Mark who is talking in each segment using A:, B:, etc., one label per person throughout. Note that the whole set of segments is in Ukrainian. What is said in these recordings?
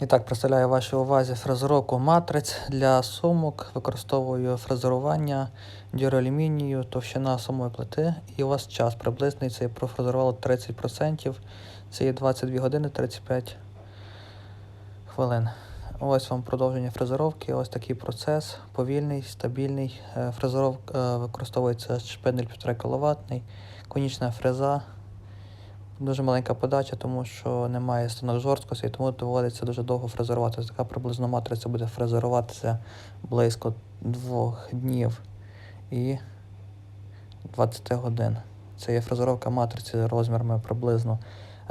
A: І так, представляю вашій увазі фрезеровку матриць для сумок. Використовую фрезерування дюралюмінію, товщина самої плити. І у вас час приблизний це профрезерувало 30%. Це є 22 години 35 хвилин. Ось вам продовження фрезеровки. Ось такий процес. Повільний, стабільний. Е, Фрезеровка е, використовується шпинель 1,5 кВт, конічна фреза. Дуже маленька подача, тому що немає станок жорсткості, тому доводиться дуже довго фрезерувати. Така приблизно матриця буде фрезеруватися близько двох днів і 20 годин. Це є фрезеровка матриці розмірами приблизно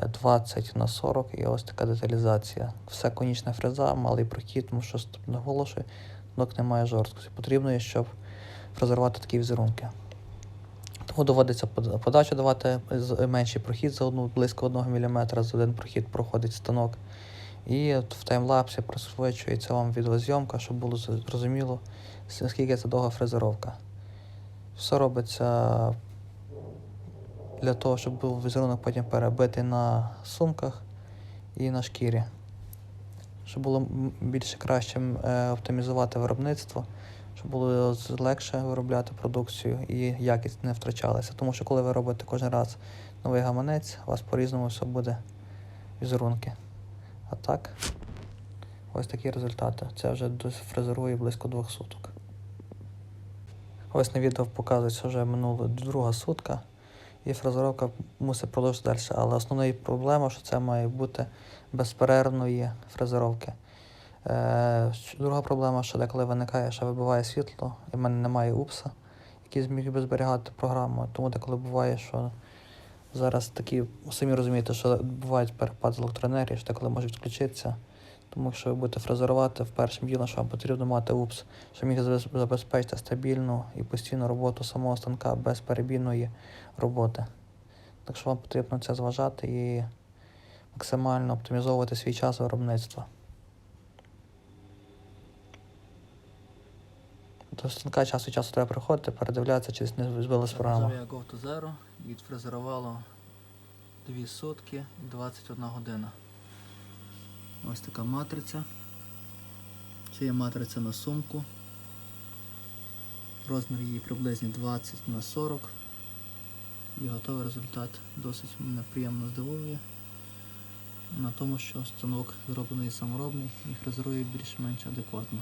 A: 20 на 40 і ось така деталізація. Все конічна фреза, малий прохід, тому що наголошую, станок немає жорсткості. Потрібно щоб фрезерувати такі візерунки. Тому доводиться подачу давати менший прохід за одну близько 1 мм, за один прохід проходить станок. І от в таймлапсі пришвидшується вам відеозйомка, щоб було зрозуміло, наскільки це довга фрезеровка. Все робиться для того, щоб був візерунок потім перебитий на сумках і на шкірі. Щоб було більше краще е, оптимізувати виробництво, щоб було легше виробляти продукцію і якість не втрачалася. Тому що коли ви робите кожен раз новий гаманець, у вас по-різному все буде візерунки. А так, ось такі результати. Це вже фрезерує близько двох суток. Ось на відео показується вже минула друга сутка, і фрезеровка мусить продовжити далі. Але основна проблема, що це має бути безперервної фрезеровки. Е, друга проблема, що деколи виникає, що вибиває світло, і в мене немає упса, який зміг би зберігати програму. Тому деколи буває, що зараз такі, самі розумієте, що бувають перепади електроенергії, що деколи може відключитися. Тому якщо ви будете фрезерувати, в першим ділом, що вам потрібно мати упс, що міг забезпечити стабільну і постійну роботу самого станка без перебійної роботи. Так що вам потрібно це зважати і максимально оптимізовувати свій час виробництва. До станка час від часу треба приходити, передивлятися, чи не збилась програма.
B: Я Go to Zero відфрезерувало 2 сутки і 21 година. Ось така матриця. Це є матриця на сумку. Розмір її приблизно 20 на 40. І готовий результат досить мене приємно здивує. На тому, що станок зроблений саморобний і фрезерує більш-менш адекватно.